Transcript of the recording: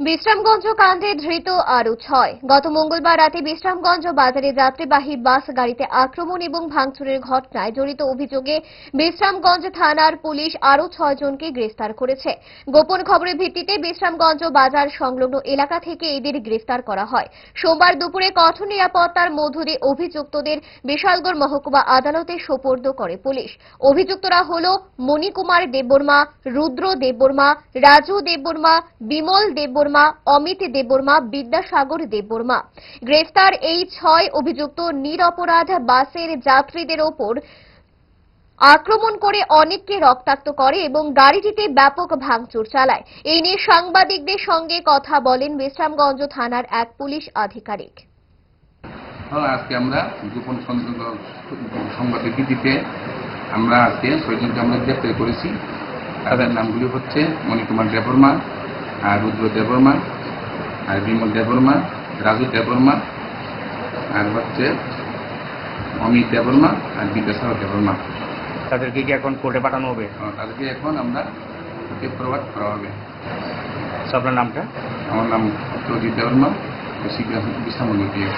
বিশ্রামগঞ্জ কাণ্ডে ধৃত আরও ছয়। গত মঙ্গলবার রাতে বিশ্রামগঞ্জ বাজারে যাত্রীবাহী বাস গাড়িতে আক্রমণ এবং ভাঙচুরের ঘটনায় জড়িত অভিযোগে বিশ্রামগঞ্জ থানার পুলিশ আরও ছয়জনকে গ্রেফতার করেছে। গোপন খবরের ভিত্তিতে বিশ্রামগঞ্জ বাজার সংলগ্ন এলাকা থেকে এদের গ্রেফতার করা হয়। সোমবার দুপুরে কঠোর নিরাপত্তার দিয়ে অভিযুক্তদের বিশালগড় মহকুমা আদালতে সোপর্দ করে পুলিশ। অভিযুক্তরা হল মণিকুমার দেববর্মা, রুদ্র দেববর্মা, রাজু দেববর্মা, বিমল দেববর্মা অমিত দেববর্মা বিদ্যাসাগর দেববর্মা। গ্রেফতার এই ছয় অভিযুক্ত নিরপরাধ বাসের যাত্রীদের ওপর আক্রমণ করে অনেককে রক্তাক্ত করে এবং গাড়িটিতে ব্যাপক ভাঙচুর চালায়। এই নিয়ে সাংবাদিকদের সঙ্গে কথা বলেন বিশ্রামগঞ্জ থানার এক পুলিশ আধিকারিক। হ্যাঁ, আজকে আমরা গোপন সংবাদের ভিত্তিতে আমরা আজকে ছয়জনকে আমরা গ্রেপ্তার করেছি। তাদের নামগুলি হচ্ছে মণিকুমার দেববর্মা আর রুদ্র দেববর্মা আর বিমল দেববর্মা রাজু দেববর্মা আর হচ্ছে অমিত দেববর্মা আর বিদ্যাসাগর দেববর্মা তাদেরকে কি এখন কোর্টে পাঠানো হবে? তাদেরকে এখন আমরা প্রভাব করা হবে। তো আপনার নামটা? আমার নাম প্রদীপ দেববর্মা বিশ্রাম দিয়ে।